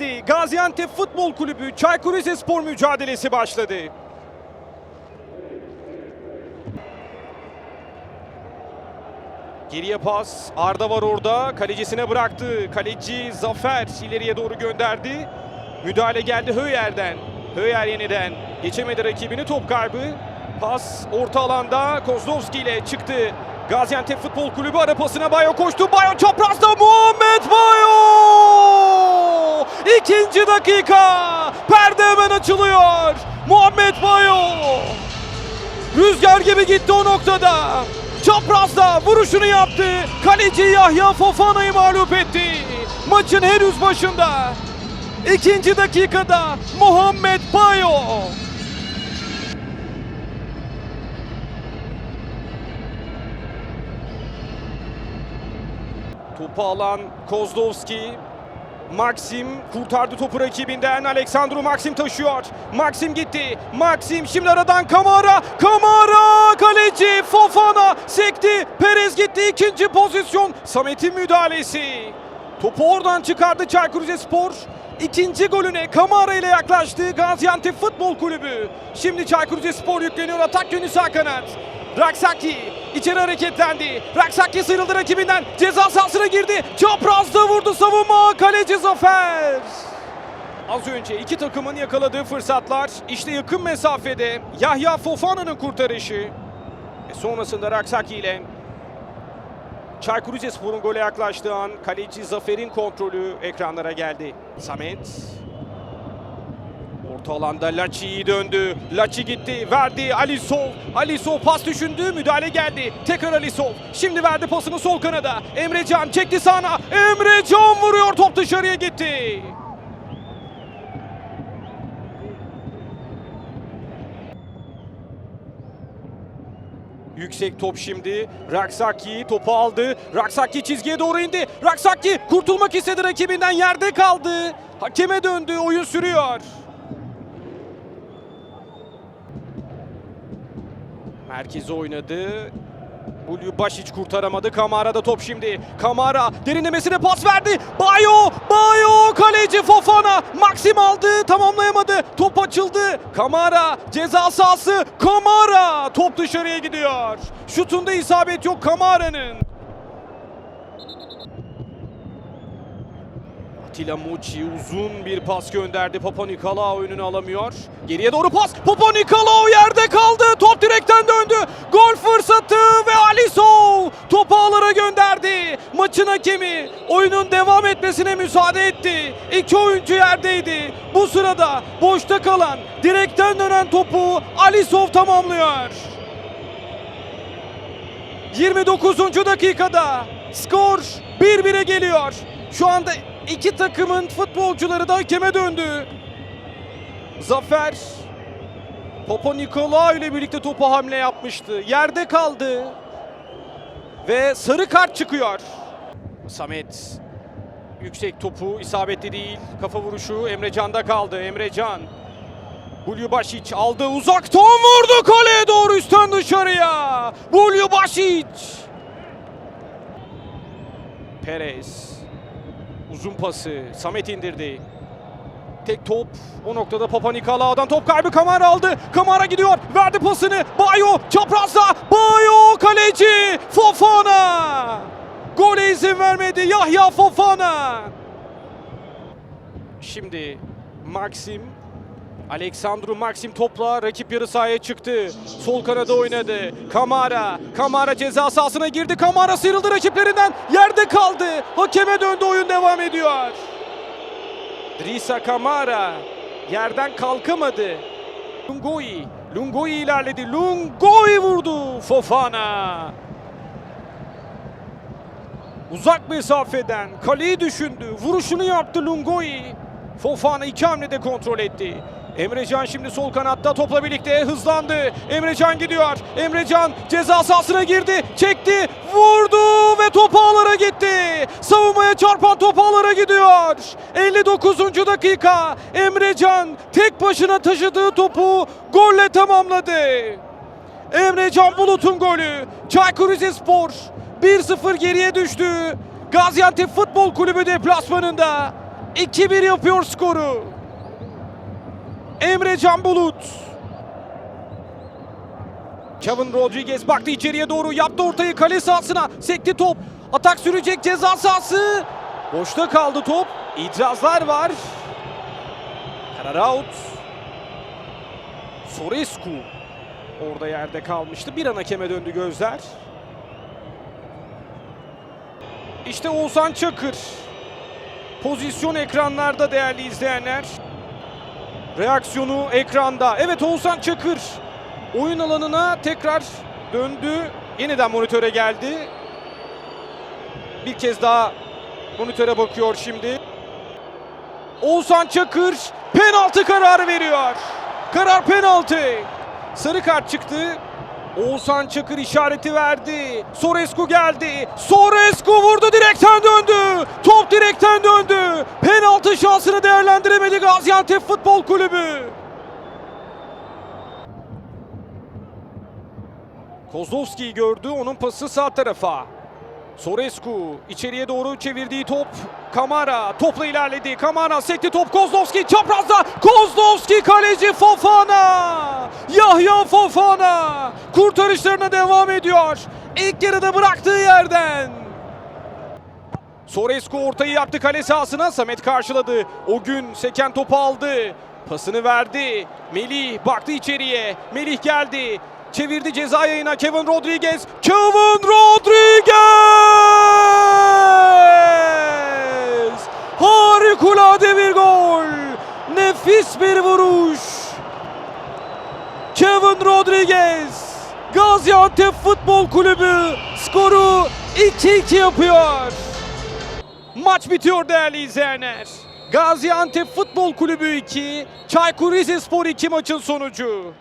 Geldi. Gaziantep Futbol Kulübü Çaykur Rizespor mücadelesi başladı. Geriye pas. Arda var orada. Kalecisine bıraktı. Kaleci Zafer ileriye doğru gönderdi. Müdahale geldi Höyer'den. Höyer yeniden geçemedi rakibini top kaybı. Pas orta alanda Kozlovski ile çıktı. Gaziantep Futbol Kulübü ara pasına Bayo koştu. Bayo çaprazda Muhammed Bayo! İkinci dakika. Perde hemen açılıyor. Muhammed Bayo! Rüzgar gibi gitti o noktada. Çaprazda vuruşunu yaptı. Kaleci Yahya Fofana'yı mağlup etti. Maçın henüz başında. İkinci dakikada Muhammed Bayo. Topu alan Kozlovski. Maxim kurtardı topu rakibinden. Aleksandru Maxim taşıyor. Maxim gitti. Maxim şimdi aradan Kamara. Kamara kaleci Fofana sekti. Perez gitti ikinci pozisyon. Samet'in müdahalesi. Topu oradan çıkardı Çaykur Rizespor. İkinci golüne Kamara ile yaklaştı Gaziantep Futbol Kulübü. Şimdi Çaykur Rizespor yükleniyor atak yönü sağ kanat. Raksaki içeri hareketlendi. Raksaki sıyrıldı rakibinden. Ceza sahasına girdi. Çaprazda vurdu savunma. Kaleci Zafer. Az önce iki takımın yakaladığı fırsatlar işte yakın mesafede Yahya Fofana'nın kurtarışı. E sonrasında Raksaki ile Çaykur Rizespor'un gole yaklaştığı an kaleci Zafer'in kontrolü ekranlara geldi. Samet Orta alanda Laçi iyi döndü. Laçi gitti. Verdi Alisov. Alisov pas düşündü. Müdahale geldi. Tekrar Alisov. Şimdi verdi pasını sol kanada. Emrecan çekti sağına. Emrecan vuruyor. Top dışarıya gitti. Yüksek top şimdi. Raksaki topu aldı. Raksaki çizgiye doğru indi. Raksaki kurtulmak istedi rakibinden yerde kaldı. Hakeme döndü. Oyun sürüyor. Merkeze oynadı. Bulyu Bašić kurtaramadı. Kamara da top şimdi. Kamara derinlemesine pas verdi. Bayo! Bayo! Kaleci Fofana. Maxim aldı. Tamamlayamadı. Top açıldı. Kamara ceza sahası. Kamara! Top dışarıya gidiyor. Şutunda isabet yok Kamara'nın. Atilla Muçi uzun bir pas gönderdi. Papa Nikolaou önünü alamıyor. Geriye doğru pas. Papa Nikolaou yerde kaldı. Top direkten döndü. Gol fırsatı ve Alisov topu ağlara gönderdi. Maçın hakemi oyunun devam etmesine müsaade etti. İki oyuncu yerdeydi. Bu sırada boşta kalan direkten dönen topu Alisov tamamlıyor. 29. dakikada skor 1-1'e geliyor. Şu anda iki takımın futbolcuları da hakeme döndü. Zafer Papa Nikolaou ile birlikte topa hamle yapmıştı. Yerde kaldı. Ve sarı kart çıkıyor. Samet yüksek topu isabetli değil. Kafa vuruşu Emrecan'da kaldı. Emrecan Bulyu Bašić aldı uzaktan vurdu kaleye doğru üstten dışarıya. Bulyu Bašić. Perez. Uzun pası. Samet indirdi. Tek top. O noktada Papa Nikolaou'dan top kaybı Kamara aldı. Kamara gidiyor. Verdi pasını. Bayo çaprazda. Bayo kaleci. Fofana. Gole izin vermedi. Yahya Fofana. Şimdi Maxim Aleksandru Maxim topla rakip yarı sahaya çıktı. Sol kanada oynadı. Kamara. Kamara ceza sahasına girdi. Kamara sıyrıldı rakiplerinden. Yerde kaldı. Hakeme döndü. Oyun devam ediyor. Drisa Kamara yerden kalkamadı. Lungoyi. Lungoyi ilerledi. Lungoyi vurdu. Fofana. Uzak mesafeden kaleyi düşündü. Vuruşunu yaptı Lungoyi. Fofana iki hamlede kontrol etti. Emrecan şimdi sol kanatta topla birlikte hızlandı. Emrecan gidiyor. Emrecan ceza sahasına girdi. Çekti. Vurdu ve top ağlara gitti. Savunmaya çarpan top ağlara gidiyor. 59. dakika. Emrecan tek başına taşıdığı topu golle tamamladı. Emrecan Bulut'un golü. Çaykur Rizespor 1-0 geriye düştü. Gaziantep Futbol Kulübü deplasmanında 2-1 yapıyor skoru. Emre Can Bulut. Kevin Rodriguez baktı içeriye doğru yaptı ortayı kale sahasına. Sekti top. Atak sürecek ceza sahası. Boşta kaldı top. İtirazlar var. Karar out. Sorescu orada yerde kalmıştı. Bir an hakeme döndü gözler. İşte Oğuzhan Çakır. Pozisyon ekranlarda değerli izleyenler. Reaksiyonu ekranda. Evet Oğuzhan Çakır oyun alanına tekrar döndü. Yeniden monitöre geldi. Bir kez daha monitöre bakıyor şimdi. Oğuzhan Çakır penaltı kararı veriyor. Karar penaltı. Sarı kart çıktı. Oğuzhan Çakır işareti verdi. Sorescu geldi. Sorescu vurdu direkten döndü. Top direkten döndü. Penaltı şansını değerlendiremedi Gaziantep Futbol Kulübü. Kozlovski'yi gördü. Onun pası sağ tarafa. Sorescu içeriye doğru çevirdiği top. Kamara topla ilerledi. Kamara sekti top Kozlovski çaprazda. Kozlovski kaleci Fofana. Yahya Fofana kurtarışlarına devam ediyor. İlk yarıda bıraktığı yerden. Sorescu ortayı yaptı kale sahasına. Samet karşıladı. O gün seken topu aldı. Pasını verdi. Melih baktı içeriye. Melih geldi. Çevirdi ceza yayına Kevin Rodriguez. Kevin Rodriguez! Harikulade bir gol. Nefis bir vuruş. Kevin Rodriguez. Gaziantep Futbol Kulübü skoru 2-2 yapıyor. Maç bitiyor değerli izleyenler. Gaziantep Futbol Kulübü 2, Çaykur Rizespor 2 maçın sonucu.